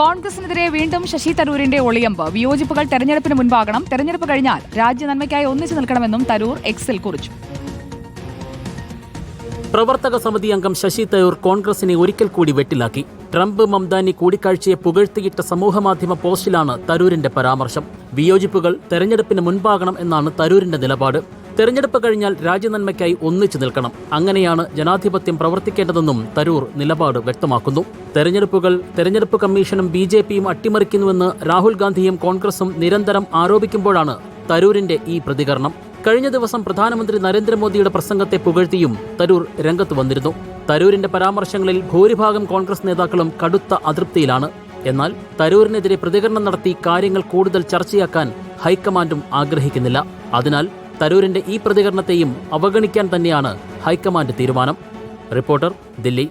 കോൺഗ്രസിനെതിരെ വീണ്ടും ശശി തരൂരിന്റെ ഒളിയമ്പ്. വിയോജിപ്പുകൾ തെരഞ്ഞെടുപ്പിന് മുൻപാകണം. തെരഞ്ഞെടുപ്പ് കഴിഞ്ഞാൽ രാജ്യ നന്മയ്ക്കായി ഒന്നിച്ചു നിൽക്കണമെന്നും തരൂർ എക്സിൽ കുറിച്ചു. പ്രവർത്തക സമിതി അംഗം ശശി തരൂർ കോൺഗ്രസിനെ ഒരിക്കൽ കൂടി വെട്ടിലാക്കി. ട്രംപ് മംദാനി കൂടിക്കാഴ്ചയെ പുകഴ്ത്തിയിട്ട സമൂഹമാധ്യമ പോസ്റ്റിലാണ് തരൂരിന്റെ പരാമർശം. വിയോജിപ്പുകൾ തെരഞ്ഞെടുപ്പിന് മുൻപാകണം എന്നാണ് തരൂരിന്റെ നിലപാട്. തെരഞ്ഞെടുപ്പ് കഴിഞ്ഞാൽ രാജ്യനന്മയ്ക്കായി ഒന്നിച്ചു നിൽക്കണം. അങ്ങനെയാണ് ജനാധിപത്യം പ്രവർത്തിക്കേണ്ടതെന്നും തരൂർ നിലപാട് വ്യക്തമാക്കുന്നു. തെരഞ്ഞെടുപ്പുകൾ തെരഞ്ഞെടുപ്പ് കമ്മീഷനും ബി ജെ പിയും അട്ടിമറിക്കുന്നുവെന്ന് രാഹുൽ ഗാന്ധിയും കോൺഗ്രസും നിരന്തരം ആരോപിക്കുമ്പോഴാണ് തരൂരിന്റെ ഈ പ്രതികരണം. കഴിഞ്ഞ ദിവസം പ്രധാനമന്ത്രി നരേന്ദ്രമോദിയുടെ പ്രസംഗത്തെ പുകഴ്ത്തിയും തരൂർ രംഗത്ത് വന്നിരുന്നു. തരൂരിന്റെ പരാമർശങ്ങളിൽ ഭൂരിഭാഗം കോൺഗ്രസ് നേതാക്കളും കടുത്ത അതൃപ്തിയിലാണ്. എന്നാൽ തരൂരിനെതിരെ പ്രതികരണം നടത്തി കാര്യങ്ങൾ കൂടുതൽ ചർച്ചയാക്കാൻ ഹൈക്കമാൻഡും ആഗ്രഹിക്കുന്നില്ല. അതിനാൽ തരൂരിന്റെ ഈ പ്രതികരണത്തെയും അവഗണിക്കാൻ തന്നെയാണ് ഹൈക്കമാൻഡ് തീരുമാനം. റിപ്പോർട്ടർ ദില്ലി.